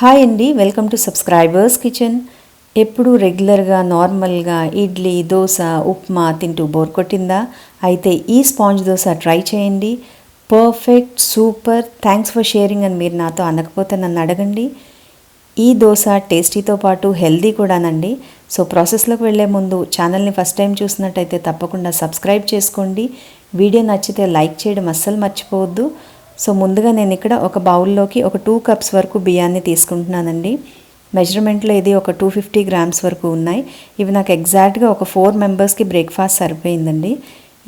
Hi అండి welcome to subscribers kitchen ఎప్పుడు రెగ్యులర్గా నార్మల్గా ఇడ్లీ దోశ ఉప్మా తింటూ బోర్ కొట్టిందా? అయితే ఈ స్పాంజ్ దోశ ట్రై చేయండి. Perfect super thanks for sharing అని మీరు నాతో అనకపోతే నన్ను అడగండి. ఈ దోశ టేస్టీతో పాటు హెల్దీ కూడానండి. సో ప్రాసెస్లోకి వెళ్ళే ముందు ఛానల్ని ఫస్ట్ టైం చూసినట్టయితే తప్పకుండా సబ్స్క్రైబ్ చేసుకోండి. వీడియో నచ్చితే లైక్ చేయడం అస్సలు మర్చిపోవద్దు. సో ముందుగా నేను ఇక్కడ ఒక బౌల్లోకి ఒక టూ కప్స్ వరకు బియ్యాన్ని తీసుకుంటున్నానండి. మెజర్మెంట్లో ఇది ఒక టూ ఫిఫ్టీ గ్రామ్స్ వరకు ఉన్నాయి. ఇవి నాకు ఎగ్జాక్ట్గా ఒక ఫోర్ మెంబర్స్కి బ్రేక్ఫాస్ట్ సరిపోయిందండి.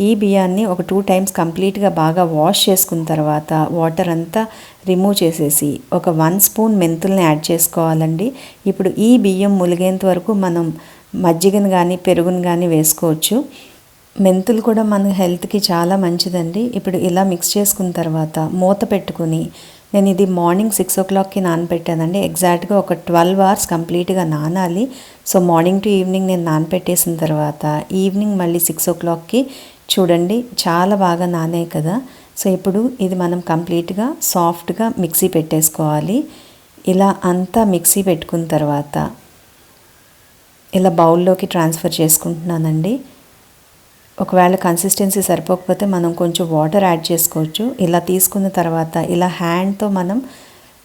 ఈ బియ్యాన్ని ఒక టూ టైమ్స్ కంప్లీట్గా బాగా వాష్ చేసుకున్న తర్వాత వాటర్ అంతా రిమూవ్ చేసేసి ఒక వన్ స్పూన్ మెంతుల్ని యాడ్ చేసుకోవాలండి. ఇప్పుడు ఈ బియ్యం ములిగేంత వరకు మనం మజ్జిగను కానీ పెరుగును కానీ వేసుకోవచ్చు. మెంతులు కూడా మన హెల్త్కి చాలా మంచిదండి. ఇప్పుడు ఇలా మిక్స్ చేసుకున్న తర్వాత మూత పెట్టుకుని నేను ఇది మార్నింగ్ సిక్స్ ఓ క్లాక్కి నానపెట్టానండి. ఎగ్జాక్ట్గా ఒక ట్వెల్వ్ అవర్స్ కంప్లీట్గా నానాలి. సో మార్నింగ్ టు ఈవినింగ్ నేను నానపెట్టేసిన తర్వాత ఈవినింగ్ మళ్ళీ సిక్స్ ఓ క్లాక్కి చూడండి చాలా బాగా నానే కదా. సో ఇప్పుడు ఇది మనం కంప్లీట్గా సాఫ్ట్గా మిక్సీ పెట్టేసుకోవాలి. ఇలా అంతా మిక్సీ పెట్టుకున్న తర్వాత ఇలా బౌల్లోకి ట్రాన్స్ఫర్ చేసుకుంటున్నానండి. ఒకవేళ కన్సిస్టెన్సీ సరిపోకపోతే మనం కొంచెం వాటర్ యాడ్ చేసుకోవచ్చు. ఇలా తీసుకున్న తర్వాత ఇలా హ్యాండ్తో మనం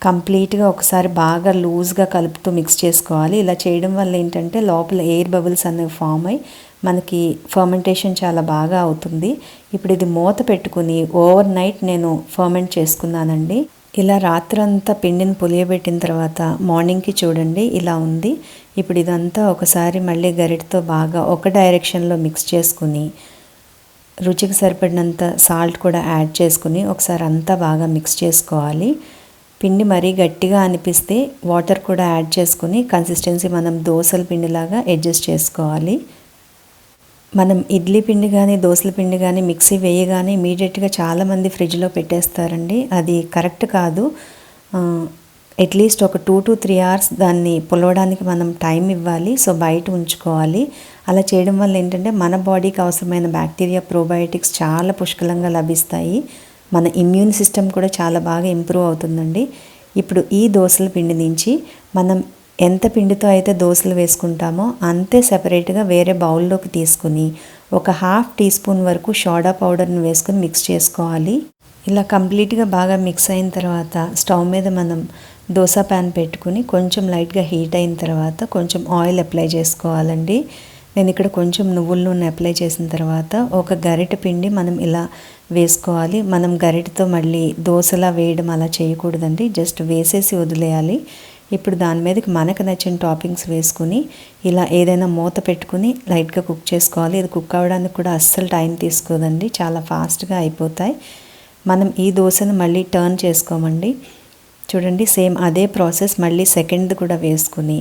కంప్లీట్గా ఒకసారి బాగా లూజ్గా కలుపుతూ మిక్స్ చేసుకోవాలి. ఇలా చేయడం వల్ల ఏంటంటే లోపల ఎయిర్ బబుల్స్ అనేవి ఫామ్ అయ్యి మనకి ఫర్మెంటేషన్ చాలా బాగా అవుతుంది. ఇప్పుడు ఇది మూత పెట్టుకుని ఓవర్ నైట్ నేను ఫర్మెంట్ చేసుకున్నానండి. ఇలా రాత్రంతా పిండిని పులియబెట్టిన తర్వాత మార్నింగ్కి చూడండి ఇలా ఉంది. ఇప్పుడు ఇదంతా ఒకసారి మళ్ళీ గరిటతో బాగా ఒక డైరెక్షన్లో మిక్స్ చేసుకుని రుచికి సరిపడినంత సాల్ట్ కూడా యాడ్ చేసుకుని ఒకసారి అంతా బాగా మిక్స్ చేసుకోవాలి. పిండి మరీ గట్టిగా అనిపిస్తే వాటర్ కూడా యాడ్ చేసుకుని కన్సిస్టెన్సీ మనం దోశల పిండిలాగా అడ్జస్ట్ చేసుకోవాలి. మనం ఇడ్లీ పిండి కానీ దోశల పిండి కానీ మిక్సీ వేయగానే ఇమీడియట్గా చాలామంది ఫ్రిడ్జ్లో పెట్టేస్తారండి. అది కరెక్ట్ కాదు. అట్లీస్ట్ ఒక టూ టు త్రీ అవర్స్ దాన్ని పులవడానికి మనం టైం ఇవ్వాలి. సో బయట ఉంచుకోవాలి. అలా చేయడం వల్ల ఏంటంటే మన బాడీకి అవసరమైన బ్యాక్టీరియా ప్రోబయోటిక్స్ చాలా పుష్కలంగా లభిస్తాయి. మన ఇమ్యూన్ సిస్టమ్ కూడా చాలా బాగా ఇంప్రూవ్ అవుతుందండి. ఇప్పుడు ఈ దోశల పిండి నుంచి మనం ఎంత పిండితో అయితే దోశలు వేసుకుంటామో అంతే సెపరేట్గా వేరే బౌల్లోకి తీసుకుని ఒక హాఫ్ టీ స్పూన్ వరకు సోడా పౌడర్ని వేసుకుని మిక్స్ చేసుకోవాలి. ఇలా కంప్లీట్గా బాగా మిక్స్ అయిన తర్వాత స్టవ్ మీద మనం దోశ ప్యాన్ పెట్టుకుని కొంచెం లైట్గా హీట్ అయిన తర్వాత కొంచెం ఆయిల్ అప్లై చేసుకోవాలండి. నేను ఇక్కడ కొంచెం నువ్వుల నూనె అప్లై చేసిన తర్వాత ఒక గరిట పిండి మనం ఇలా వేసుకోవాలి. మనం గరిటతో మళ్ళీ దోశలా వేయడం అలా చేయకూడదండి. జస్ట్ వేసేసి వదిలేయాలి. ఇప్పుడు దాని మీదకి మనకు నచ్చిన టాపింగ్స్ వేసుకుని ఇలా ఏదైనా మూత పెట్టుకుని లైట్గా కుక్ చేసుకోవాలి. ఇది కుక్ అవ్వడానికి కూడా అస్సలు టైం తీసుకోదండి. చాలా ఫాస్ట్గా అయిపోతాయి. మనం ఈ దోశను మళ్ళీ టర్న్ చేసుకోమండి. చూడండి సేమ్ అదే ప్రాసెస్ మళ్ళీ సెకండ్ కూడా వేసుకుని.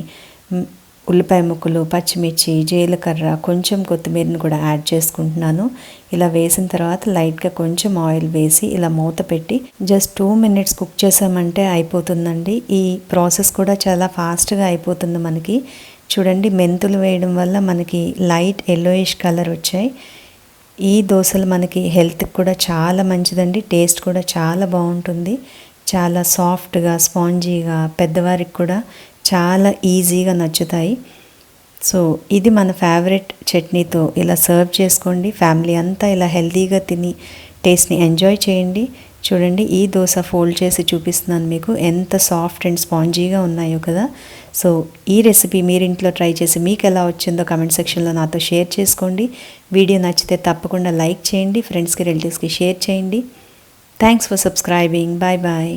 ఉల్లిపాయ ముక్కలు పచ్చిమిర్చి జీలకర్ర కొంచెం కొత్తిమీరని కూడా యాడ్ చేసుకుంటున్నాను. ఇలా వేసిన తర్వాత లైట్గా కొంచెం ఆయిల్ వేసి ఇలా మూత పెట్టి జస్ట్ టూ మినిట్స్ కుక్ చేసామంటే అయిపోతుందండి. ఈ ప్రాసెస్ కూడా చాలా ఫాస్ట్గా అయిపోతుంది మనకి. చూడండి మెంతులు వేయడం వల్ల మనకి లైట్ ఎల్లోయిష్ కలర్ వచ్చాయి. ఈ దోశలు మనకి హెల్త్కి కూడా చాలా మంచిదండి. టేస్ట్ కూడా చాలా బాగుంటుంది. చాలా సాఫ్ట్గా స్పాంజీగా పెద్దవారికి కూడా చాలా ఈజీగా నచ్చుతాయి. సో ఇది మన ఫేవరెట్ చట్నీతో ఇలా సర్వ్ చేసుకోండి. ఫ్యామిలీ అంతా ఇలా హెల్తీగా తిని టేస్ట్ని ఎంజాయ్ చేయండి. చూడండి ఈ దోశ ఫోల్డ్ చేసి చూపిస్తున్నాను మీకు. ఎంత సాఫ్ట్ అండ్ స్పాంజీగా ఉన్నాయో కదా. సో ఈ రెసిపీ మీరు ఇంట్లో ట్రై చేసి మీకు ఎలా వచ్చిందో కమెంట్ సెక్షన్లో నాతో షేర్ చేసుకోండి. వీడియో నచ్చితే తప్పకుండా లైక్ చేయండి. ఫ్రెండ్స్కి రిలేటివ్స్కి షేర్ చేయండి. Thanks for subscribing bye bye